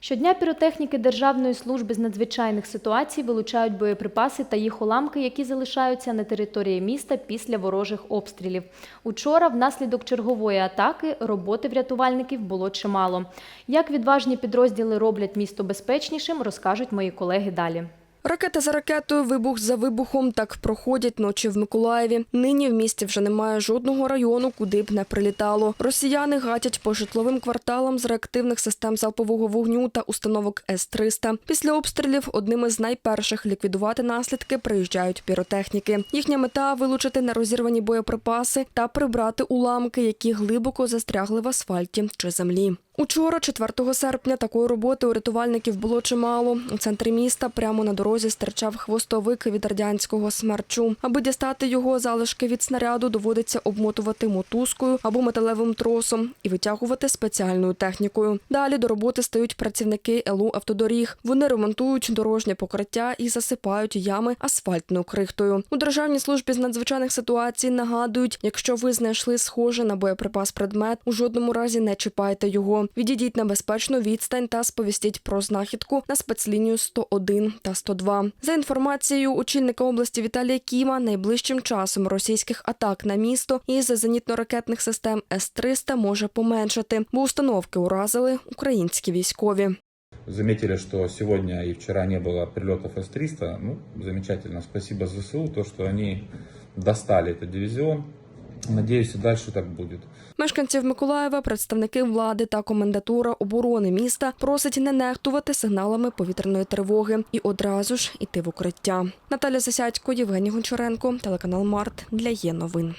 Щодня піротехніки Державної служби з надзвичайних ситуацій вилучають боєприпаси та їх уламки, які залишаються на території міста після ворожих обстрілів. Учора, внаслідок чергової атаки, роботи врятувальників було чимало. Як відважні підрозділи роблять місто безпечнішим, розкажуть мої колеги далі. Ракета за ракетою, вибух за вибухом так проходять ночі в Миколаєві. Нині в місті вже немає жодного району, куди б не прилітало. Росіяни гатять по житловим кварталам з реактивних систем залпового вогню та установок С-300. Після обстрілів одним із найперших ліквідувати наслідки приїжджають піротехніки. Їхня мета вилучити нерозірвані боєприпаси та прибрати уламки, які глибоко застрягли в асфальті чи землі. Учора, 4 серпня, такої роботи у рятувальників було чимало. У центрі міста прямо на дорозі стирчав хвостовик від радянського смерчу. Аби дістати його залишки від снаряду, доводиться обмотувати мотузкою або металевим тросом і витягувати спеціальною технікою. Далі до роботи стають працівники ЛУ автодоріг. Вони ремонтують дорожнє покриття і засипають ями асфальтною крихтою. У державній службі з надзвичайних ситуацій нагадують, якщо ви знайшли схоже на боєприпас предмет, у жодному разі не чіпайте його. Відійдіть на безпечну відстань та сповістіть про знахідку на спецлінію 101 та 102. За інформацією очільника області Віталія Кіма, найближчим часом російських атак на місто із зенітно-ракетних систем С-300 може поменшати, бо установки уразили українські військові. Заметили, что сегодня и вчера не было прилетов С-300. Ну, замечательно. Спасибо ЗСУ, то, что они достали этот дивизион. Надеюсь, далі так буде. Мешканців Миколаєва, представники влади та комендатура оборони міста просить не нехтувати сигналами повітряної тривоги і одразу ж іти в укриття. Наталя Засядько, Євгеній Гончаренко, телеканал Март для є новин.